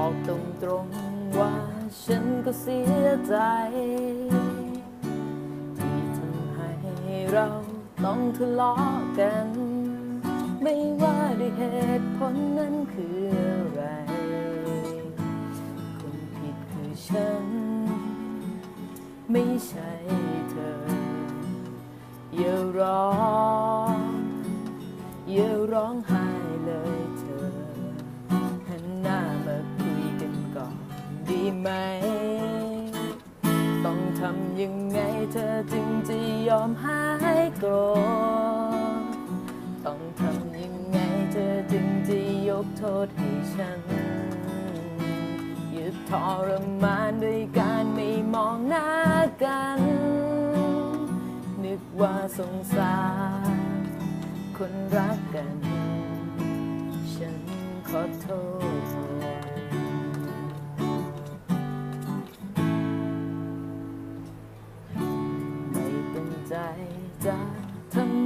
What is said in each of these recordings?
อกตรงว่าฉันก็เสียใจ ที่ทำให้เราต้องทะเลาะกัน ไม่ว่าด้วยเหตุผลนั้นคืออะไร คนผิดคือฉัน ไม่ใช่เธอ อย่าร้อง อย่าร้องไห้เลย ไหม ต้องทำยังไงเธอจึงจะยอมหายโกรธต้องทำยังไงเธอจึงจะยกโทษให้ฉันหยุดทรมานด้วยการไม่มองหน้ากัน นึกว่าสงสารคนรักกัน ฉันขอโทษ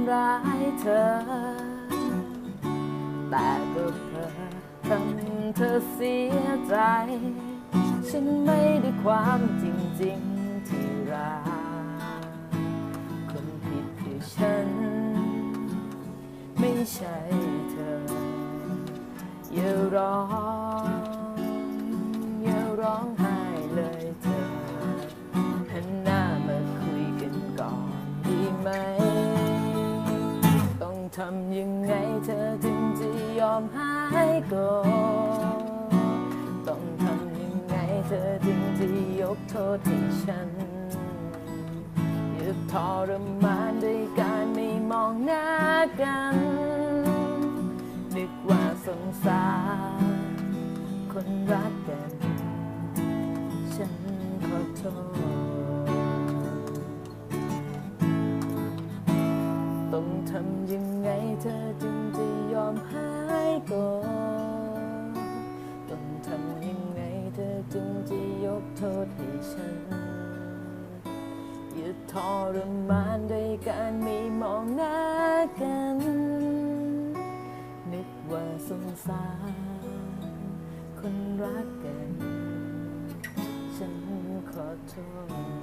ำร้ายเธอ แต่ก็เพลอทำเธอเสียใจ ฉันไม่ได้ความจริงๆที่รักคนผิดคือฉัน ไม่ใช่เธอ อย่าร้อง ทำยังไงเธอถึงจะยอมหายโกรธต้องทำยังไงเธอถึงจะยกโทษให้ฉันหยุดทรมานด้วยการไม่มองหน้ากัน นึกว่าสงสารคนรักกัน ฉันขอโทษ ต้องทำยังไงเธอจึงจะยอมหายก่อนต้องทำยังไงเธอจึงจะยกโทษให้ฉันยึดทรมานด้วยการไม่มองหน้ากัน นึกว่าสงสารคนรักกัน ฉันขอโทษ